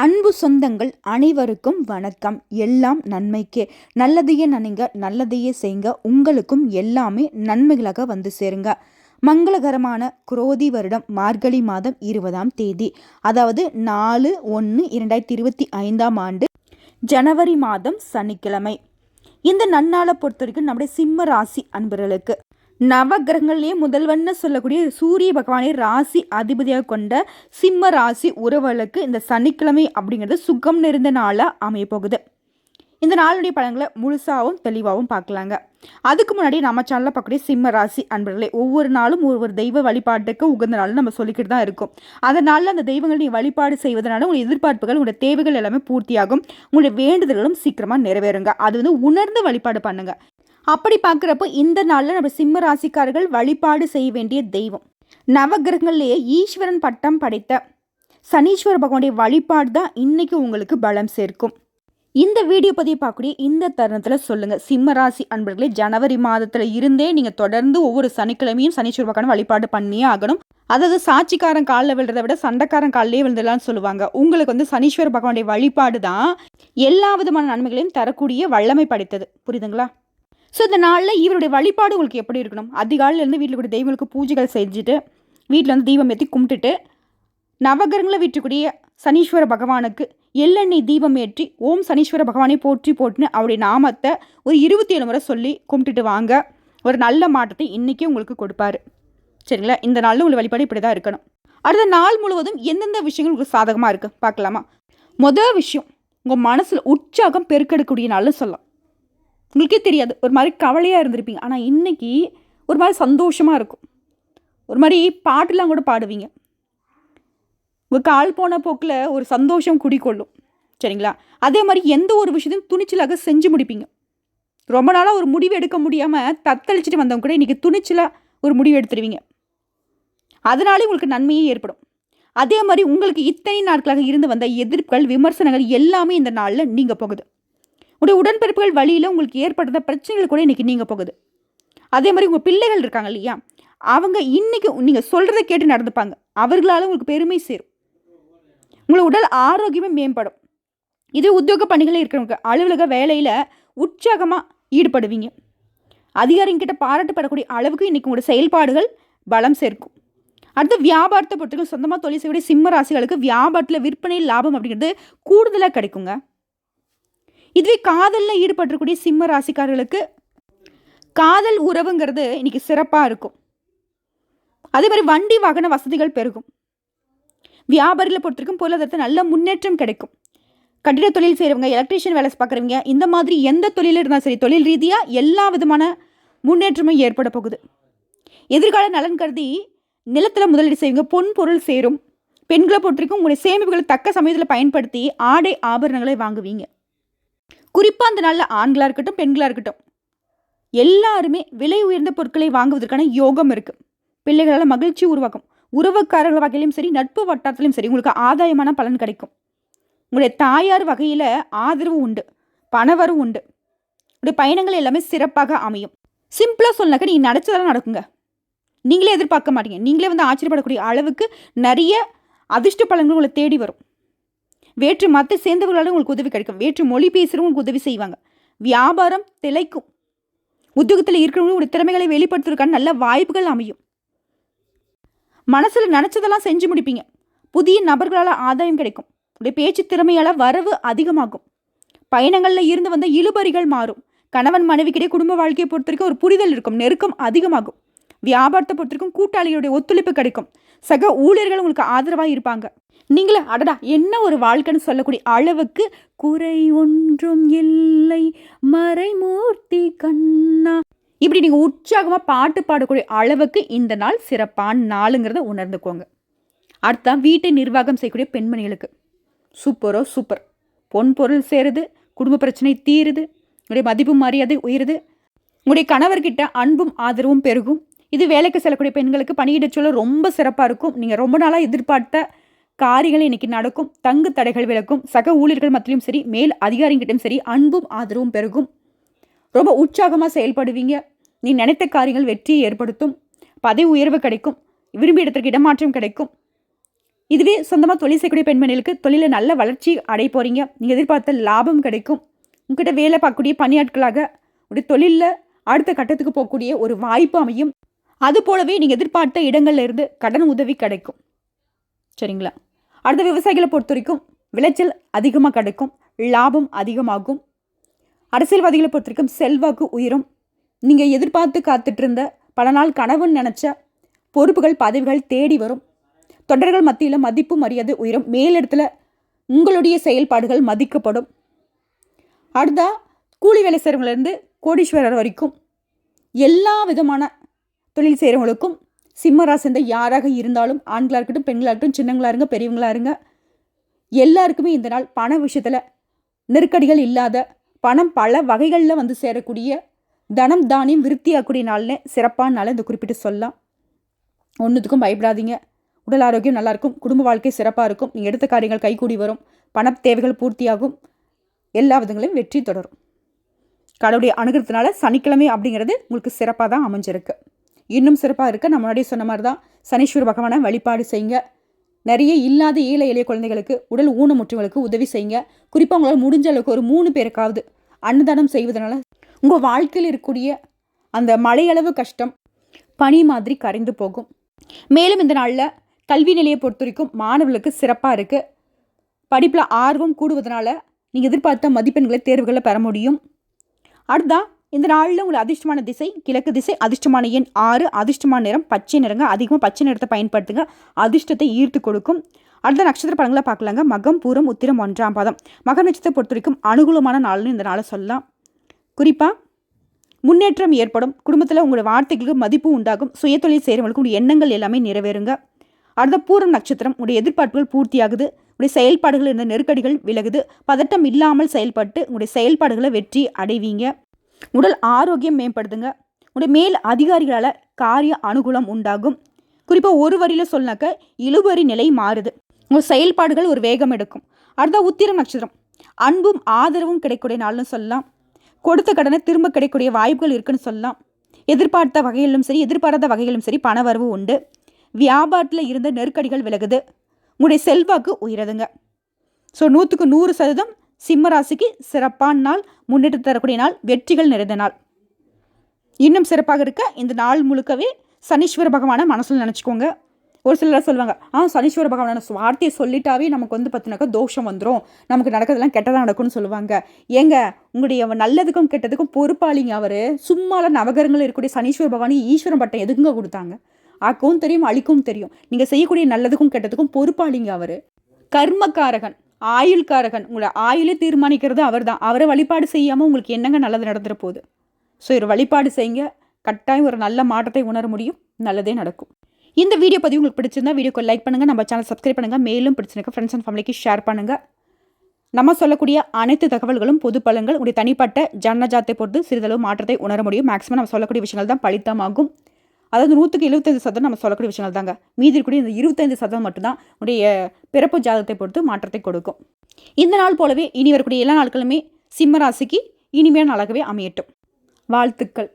அன்பு சொந்தங்கள் அனைவருக்கும் வணக்கம். எல்லாம் நன்மைக்கே. நல்லதையே நினைங்க நல்லதையே செய்யுங்க உங்களுக்கும் எல்லாமே நன்மைகளாக வந்து சேருங்க. மங்களகரமான குரோதி வருடம் மார்கழி மாதம் இருபதாம் தேதி. அதாவது நாலு ஒன்று இரண்டாயிரத்தி இருபத்தி ஐந்தாம் ஆண்டு ஜனவரி மாதம் சனிக்கிழமை. இந்த நன்னாளை பொறுத்த வரைக்கும் நம்முடைய சிம்ம ராசி அன்பர்களுக்கு நவகிரகங்கள்லேயே முதல்வன்னு சொல்லக்கூடிய சூரிய பகவானை ராசி அதிபதியாக கொண்ட சிம்ம ராசி உறவுகளுக்கு இந்த சனிக்கிழமை அப்படிங்கிறது சுகம் நிறைந்த நாளாக அமைய போகுது இந்த நாளுடைய பழங்களை முழுசாகவும் தெளிவாகவும் பார்க்கலாங்க. அதுக்கு முன்னாடி நம்ம சேனலில் பார்க்கக்கூடிய சிம்ம ராசி அன்பர்களே ஒவ்வொரு நாளும் ஒவ்வொரு தெய்வ வழிபாட்டுக்கு உகந்த நாள் நம்ம சொல்லிக்கிட்டு தான் இருக்கும். அதனால் அந்த தெய்வங்களை வழிபாடு செய்வதனால உங்களுடைய எதிர்பார்ப்புகள் உங்களுடைய தேவைகள் எல்லாமே பூர்த்தியாகும். உங்களுடைய வேண்டுதல்களும் சீக்கிரமாக நிறைவேறுங்க. அது வந்து உணர்ந்து வழிபாடு பண்ணுங்கள் அப்படி பார்க்குறப்போ இந்த நாளில் நம்ம சிம்ம ராசிக்காரர்கள் வழிபாடு செய்ய வேண்டிய தெய்வம். நவகிரகங்கள்லேயே ஈஸ்வரன் பட்டம் படைத்த சனீஸ்வர பகவானுடைய வழிபாடு தான் இன்னைக்கு உங்களுக்கு பலம் சேர்க்கும். இந்த வீடியோ பதிவை பார்க்கக்கூடிய இந்த தருணத்தில் சொல்லுங்கள் சிம்ம ராசி அன்பர்களே ஜனவரி மாதத்தில் இருந்தே நீங்கள் தொடர்ந்து ஒவ்வொரு சனிக்கிழமையும் சனீஸ்வர பகவான் வழிபாடு பண்ணியே ஆகணும். அதாவது சாட்சிக்காரன் காலில் விழுறதை விட சண்டைக்காரன் காலிலே விழுந்துடலாம்னு சொல்லுவாங்க. உங்களுக்கு வந்து சனீஸ்வர பகவானுடைய வழிபாடு தான் எல்லா விதமான நன்மைகளையும் தரக்கூடிய வல்லமை படைத்தது. புரியுதுங்களா? ஸோ இந்த நாளில் இவருடைய வழிபாடு உங்களுக்கு எப்படி இருக்கணும்? அதிகாலையிலேருந்து வீட்டில் கூட தெய்வங்களுக்கு பூஜைகள் செஞ்சுட்டு வீட்டில் வந்து தீபம் ஏற்றி கும்பிட்டுட்டு நவகிரகங்களை வீட்டுக்கூடிய சனீஸ்வர பகவானுக்கு எள்ளெண்ணெய் தீபம் ஏற்றி ஓம் சனீஸ்வர பகவானை போற்றி போட்டுன்னு அவருடைய நாமத்தை ஒரு இருபத்தி ஏழு முறை சொல்லி கும்பிட்டுட்டு வாங்க. ஒரு நல்ல மாற்றத்தை இன்றைக்கே உங்களுக்கு கொடுப்பாரு. சரிங்களா? இந்த நாளில் உங்களுக்கு வழிபாடு இப்படி தான் இருக்கணும். அடுத்த நாள் முழுவதும் எந்தெந்த விஷயங்கள் உங்களுக்கு சாதகமாக இருக்குது பார்க்கலாமா? மொதல் விஷயம் உங்கள் மனசில் உற்சாகம் பெருக்கெடுக்கக்கூடிய நாள்னு சொல்லலாம். உங்களுக்கே தெரியாது. ஒரு மாதிரி கவலையாக இருந்திருப்பீங்க. ஆனால் இன்றைக்கி ஒரு மாதிரி சந்தோஷமாக இருக்கும். ஒரு மாதிரி பாட்டுலாம் கூட பாடுவீங்க. உங்கள் கால் போன போக்கில் ஒரு சந்தோஷம் குடிக்கொள்ளும் சரிங்களா? அதே மாதிரி எந்த ஒரு விஷயத்தையும் துணிச்சலாக செஞ்சு முடிப்பீங்க. ரொம்ப நாளாக ஒரு முடிவு எடுக்க முடியாமல் தத்தளிச்சுட்டு வந்தவங்க கூட இன்றைக்கி துணிச்சலாக ஒரு முடிவு எடுத்துருவீங்க. அதனாலே உங்களுக்கு நன்மையே ஏற்படும். அதே மாதிரி உங்களுக்கு இத்தனை நாட்களாக இருந்து வந்த எதிர்ப்புகள் விமர்சனங்கள் எல்லாமே இந்த நாளில் நீங்கள் போகுது. உடைய உடன்பிறப்புகள் வழியில் உங்களுக்கு ஏற்படுற பிரச்சனைகள் கூட இன்றைக்கி நீங்கள் போகுது. அதே மாதிரி உங்கள் பிள்ளைகள் இருக்காங்க இல்லையா? அவங்க இன்றைக்கி நீங்கள் சொல்கிறத கேட்டு நடந்துப்பாங்க. அவர்களால் உங்களுக்கு பெருமை சேரும். உங்களை உடல் ஆரோக்கியமே மேம்படும். இது உத்தியோக பணிகளில் இருக்கிறவங்க அலுவலக வேலையில் உற்சாகமாக ஈடுபடுவீங்க. அதிகாரிங்கிட்ட பாராட்டப்படக்கூடிய அளவுக்கு இன்றைக்கி உங்களோட செயல்பாடுகள் பலம் சேர்க்கும். அடுத்து வியாபாரத்தை பொறுத்தவரைக்கும் சொந்தமாக தொழில் செய்யக்கூடிய சிம்ம ராசிகளுக்கு வியாபாரத்தில் விற்பனை லாபம் அப்படிங்கிறது கூடுதலாக கிடைக்குங்க. இதுவே காதலில் ஈடுபட்டிருக்கூடிய சிம்ம ராசிக்காரர்களுக்கு காதல் உறவுங்கிறது இன்றைக்கி சிறப்பாக இருக்கும். அதே மாதிரி வண்டி வாகன வசதிகள் பெருகும். வியாபாரியில் பொறுத்திருக்கும் பொருளாதாரத்தை நல்ல முன்னேற்றம் கிடைக்கும். கட்டிட தொழில் செய்கிறவங்க எலக்ட்ரீஷியன் வேலை பார்க்குறவங்க இந்த மாதிரி எந்த தொழிலும் இருந்தாலும் சரி தொழில் ரீதியாக எல்லா விதமான முன்னேற்றமும் ஏற்பட போகுது. எதிர்கால நலன் கருதி நிலத்தில் முதலீடு செய்வீங்க பொன் பொருள் சேரும். பெண்களை பொறுத்திருக்கும் உங்களுடைய சேமிப்புகளை தக்க சமயத்தில் பயன்படுத்தி ஆடை ஆபரணங்களை வாங்குவீங்க. குறிப்பாக அந்த நாளில் ஆண்களாக இருக்கட்டும் பெண்களாக இருக்கட்டும். எல்லாருமே விலை உயர்ந்த பொருட்களை வாங்குவதற்கான யோகம் இருக்குது பிள்ளைகளால் மகிழ்ச்சி உருவாக்கும். உறவுக்காரர்கள் வகையிலும் சரி நட்பு வட்டாரத்திலும் சரி உங்களுக்கு ஆதாயமான பலன் கிடைக்கும். உங்களுடைய தாயார் வகையில் ஆதரவு உண்டு பணவரும் உண்டு. உங்களுடைய பயணங்கள் எல்லாமே சிறப்பாக அமையும். சிம்பிளாக சொன்னாக்க நீங்கள் நினச்சதெல்லாம் நடக்குங்க. நீங்களே எதிர்பார்க்க மாட்டீங்க. நீங்களே வந்து ஆச்சரியப்படக்கூடிய அளவுக்கு நிறைய அதிர்ஷ்ட பலன்கள் உங்களை தேடி வரும். வேற்று மற்ற சேர்ந்தவர்களாலும் உங்களுக்கு உதவி கிடைக்கும். வேற்று மொழி பேசுகிறவங்க உங்களுக்கு உதவி செய்வாங்க. வியாபாரம் திளைக்கும். உத்தியோகத்தில் இருக்கிறவங்க ஒரு திறமைகளை வெளிப்படுத்துவதற்கான நல்ல வாய்ப்புகள் அமையும். மனசில் நினச்சதெல்லாம் செஞ்சு முடிப்பீங்க. புதிய நபர்களால் ஆதாயம் கிடைக்கும். உடைய பேச்சு திறமையால் வரவு அதிகமாகும். பயணங்களில் இருந்து வந்த இழுபறிகள் மாறும். கணவன் மனைவிக்கிடையே குடும்ப வாழ்க்கையை பொறுத்த வரைக்கும் ஒரு புரிதல் இருக்கும். நெருக்கம் அதிகமாகும். வியாபாரத்தை பொறுத்த வரைக்கும் கூட்டாளிகளுடைய ஒத்துழைப்பு கிடைக்கும். சக ஊழியர்கள் உங்களுக்கு ஆதரவாக இருப்பாங்க. நீங்களே அடடா என்ன ஒரு வாழ்க்கைன்னு சொல்லக்கூடிய அளவுக்கு குறை ஒன்றும் இல்லை. மறைமூர்த்தி கண்ணா. இப்படி நீங்கள் உற்சாகமாக பாட்டு பாடக்கூடிய அளவுக்கு இந்த நாள் சிறப்பான நாளுங்கிறத உணர்ந்துக்கோங்க. அடுத்தான் வீட்டை நிர்வாகம் செய்யக்கூடிய பெண்மணிகளுக்கு. சூப்பரோ சூப்பர். பொன் பொருள் சேருது குடும்ப பிரச்சனை தீருது உங்களுடைய மதிப்பு மரியாதை உயருது. உங்களுடைய கணவர்கிட்ட அன்பும் ஆதரவும் பெருகும். இது வேலைக்கு செல்லக்கூடிய பெண்களுக்கு பணியிட சூழல் ரொம்ப சிறப்பாக இருக்கும். நீங்கள் ரொம்ப நாளாக எதிர்பார்த்த காரியங்கள் இன்னைக்கு நடக்கும். தங்கு தடைகள் விளக்கும் சக ஊழியர்கள் மத்தியிலும் சரி மேல் அதிகாரிகிட்டும் சரி அன்பும் ஆதரவும் பெருகும். ரொம்ப உற்சாகமாக செயல்படுவீங்க. நீ நினைத்த காரியங்கள் வெற்றியை ஏற்படுத்தும். பதவி உயர்வு கிடைக்கும். விரும்பிய இடத்திற்கு இடமாற்றம் கிடைக்கும். இதுவே சொந்தமாக தொழில் செய்யக்கூடிய பெண்மணிகளுக்கு தொழிலில் நல்ல வளர்ச்சி அடைய போகிறீங்க நீங்கள் எதிர்பார்த்த லாபம் கிடைக்கும். உங்ககிட்ட வேலை பார்க்கக்கூடிய பணியாட்களாக உடைய தொழிலில் அடுத்த கட்டத்துக்கு போகக்கூடிய ஒரு வாய்ப்பு அமையும். அது போலவே நீங்கள் எதிர்பார்த்த இடங்கள்லேருந்து கடன் உதவி கிடைக்கும். சரிங்களா? அடுத்த விவசாயிகளை பொறுத்த வரைக்கும் விளைச்சல் அதிகமாக கிடைக்கும் லாபம் அதிகமாகும். அரசியல்வாதிகளை பொறுத்த வரைக்கும் செல்வாக்கு உயரும். நீங்கள் எதிர்பார்த்து காத்துட்ருந்த பல நாள் கனவுன்னு நினச்ச பொறுப்புகள் பதவிகள் தேடி வரும். தொண்டர்கள் மத்தியில் மதிப்பு மரியாதை உயரும். மேலிடத்தில் உங்களுடைய செயல்பாடுகள் மதிக்கப்படும். அடுத்தா கூலி வேலை செய்கிறவங்கலேருந்து கோடீஸ்வரர் வரைக்கும் எல்லா விதமான தொழில் செய்கிறவங்களுக்கும் சிம்மராசிந்த யாராக இருந்தாலும் ஆண்களாக இருக்கட்டும் பெண்களாக இருக்கட்டும் சின்னங்களாக இருங்க பெரியவங்களாக இருங்க எல்லாருக்குமே இந்த நாள் பண விஷயத்தில் நெருக்கடிகள் இல்லாத பணம் பல வகைகளில் வந்து சேரக்கூடிய தனம் தானியம் விருத்தியாகக்கூடிய நாள்னு சிறப்பான நாள் இந்த குறிப்பிட்டு சொல்லலாம். ஒன்றுத்துக்கும் பயப்படாதீங்க. உடல் ஆரோக்கியம் நல்லாயிருக்கும் குடும்ப வாழ்க்கை சிறப்பாக இருக்கும். நீங்கள் எடுத்த காரியங்கள் கைகூடி வரும். பண தேவைகள் பூர்த்தியாகும். எல்லா விதங்களையும் வெற்றி தொடரும். கடவுளுடைய அணுகிறதுனால சனிக்கிழமை அப்படிங்கிறது உங்களுக்கு சிறப்பாக தான் அமைஞ்சிருக்கு. இன்னும் சிறப்பாக இருக்க. நம்ம முன்னாடியே சொன்ன மாதிரி தான் சனீஸ்வர பகவானை வழிபாடு செய்யுங்க. நிறைய இல்லாத ஏழை எளிய குழந்தைகளுக்கு உடல் ஊனமுற்றவங்களுக்கு உதவி செய்யுங்க. குறிப்பாக உங்களால் முடிஞ்ச அளவுக்கு ஒரு மூணு பேருக்காவது அன்னதானம் செய்வதனால உங்கள் வாழ்க்கையில் இருக்கக்கூடிய அந்த மழையளவு கஷ்டம் பனி மாதிரி கரைந்து போகும். மேலும் இந்த நாளில் கல்வி நிலையை பொறுத்த வரைக்கும் மாணவர்களுக்கு சிறப்பாக இருக்குது படிப்பில் ஆர்வம் கூடுவதனால நீங்கள் எதிர்பார்த்த மதிப்பெண்களை தேர்வுகளை பெற முடியும். அடுத்தா இந்த நாளில் உங்களுக்கு அதிர்ஷ்டமான திசை கிழக்கு திசை அதிர்ஷ்டமான எண் ஆறு அதிர்ஷ்டமான நிறம் பச்சை நிறங்க அதிகமாக பச்சை நிறத்தை பயன்படுத்துங்க. அதிர்ஷ்டத்தை ஈர்த்து கொடுக்கும். அடுத்த நட்சத்திர படங்களை பார்க்கலாங்க. மகம் பூரம் உத்திரம் ஒன்றாம் பாதம். மகம் நட்சத்திரத்தை பொறுத்த வரைக்கும் அனுகூலமான நாள்னு இந்த நாளை சொல்லலாம். குறிப்பாக முன்னேற்றம் ஏற்படும். குடும்பத்தில் உங்களுடைய வார்த்தைகளுக்கு மதிப்பு உண்டாகும். சுயதொழில் செய்கிறவங்களுக்கு உங்களுடைய எண்ணங்கள் எல்லாமே நிறைவேறுங்க. அடுத்த பூரம் நட்சத்திரம் உங்களுடைய எதிர்பார்ப்புகள் பூர்த்தியாகுது. உங்களுடைய செயல்பாடுகள் இருந்த நெருக்கடிகள் விலகுது. பதட்டம் இல்லாமல் செயல்பட்டு உங்களுடைய செயல்பாடுகளை வெற்றி அடைவீங்க. உடல் ஆரோக்கியம் மேம்படுதுங்க உடைய மேல் அதிகாரிகளால் காரிய அனுகூலம் உண்டாகும். குறிப்பாக ஒரு வரியில் சொன்னாக்க இழுபறி நிலை மாறுது. உங்கள் செயல்பாடுகள் ஒரு வேகம் எடுக்கும். அடுத்த உத்திரம் நட்சத்திரம். அன்பும் ஆதரவும் கிடைக்கக்கூடிய நாள்னு சொல்லலாம். கொடுத்த கடனை திரும்ப கிடைக்கக்கூடிய வாய்ப்புகள் இருக்குன்னு சொல்லலாம். எதிர்பார்த்த வகையிலும் சரி எதிர்பாராத வகையிலும் சரி பண வரவு உண்டு. வியாபாரத்தில் இருந்த நெருக்கடிகள் விலகுது. உங்களுடைய செல்வாக்கு உயருதுங்க. ஸோ நூற்றுக்கு நூறு சதவீதம் சிம்மராசிக்கு சிறப்பான நாள் முன்னேற்றம் தரக்கூடிய நாள் வெற்றிகள் நிறைந்த நாள். இன்னும் சிறப்பாக இருக்க இந்த நாள் முழுக்கவே சனீஸ்வர பகவானை மனசில் நினச்சிக்கோங்க. ஒரு சிலர் சொல்லுவாங்க ஆ சனீஸ்வர பகவான வார்த்தையை சொல்லிட்டாவே நமக்கு வந்து பார்த்தினாக்கா தோஷம் வந்துடும் நமக்கு நடக்கிறதுலாம் கெட்டதாக நடக்கும்னு சொல்லுவாங்க. ஏங்க உங்களுடைய நல்லதுக்கும் கெட்டதுக்கும் பொறுப்பாளிங்க அவர். சும்மால நவகரங்கள் இருக்கக்கூடிய சனீஸ்வர பகவானி ஈஸ்வரன் பட்டம் எதுக்குங்க கொடுத்தாங்க? ஆக்கவும் தெரியும் அழிக்கவும் தெரியும். நீங்கள் செய்யக்கூடிய நல்லதுக்கும் கெட்டதுக்கும் பொறுப்பாளிங்க அவர். கர்மக்காரகன். ஆயுள்காரகன். உங்களை ஆயுளே தீர்மானிக்கிறது அவர் தான் அவரை வழிபாடு செய்யாமல் உங்களுக்கு என்னங்க நல்லது நடந்துட போகுது? ஸோ இவர் வழிபாடு செய்யுங்க. கட்டாயம் ஒரு நல்ல மாற்றத்தை உணர முடியும். நல்லதே நடக்கும். இந்த வீடியோ பதிவு உங்களுக்கு பிடிச்சிருந்தா வீடியோக்கு லைக் பண்ணுங்கள் நம்ம சேனல் சப்ஸ்கிரைப் பண்ணுங்கள் மேலும் பிடிச்சிருக்க ஃப்ரெண்ட்ஸ் அண்ட் ஃபேமிலிக்கு ஷேர் பண்ணுங்கள் நம்ம சொல்லக்கூடிய அனைத்து தகவல்களும் பொது பலன்கள் உடைய தனிப்பட்ட ஜன்னஜாத்தை பொறுத்து சிறிதளவு மாற்றத்தை உணர முடியும். மேக்ஸிமம் நம்ம சொல்லக்கூடிய விஷயங்கள் தான் பலித்தமாகும். அதாவது நூற்றுக்கு எழுபத்தைந்து சதவீதம் நம்ம சொல்லக்கூடிய விஷயங்கள் தாங்க. மீதி இருக்கக்கூடிய இந்த இருபத்தைந்து சதவீதம் மட்டும்தான் உடைய பிறப்பு ஜாதகத்தை பொறுத்து மாற்றத்தை கொடுக்கும். இந்த நாள் போலவே இனி வரக்கூடிய எல்லா நாட்களுமே சிம்ம ராசிக்கு இனிமையான நாளாகவே அமையட்டும். வாழ்த்துக்கள்.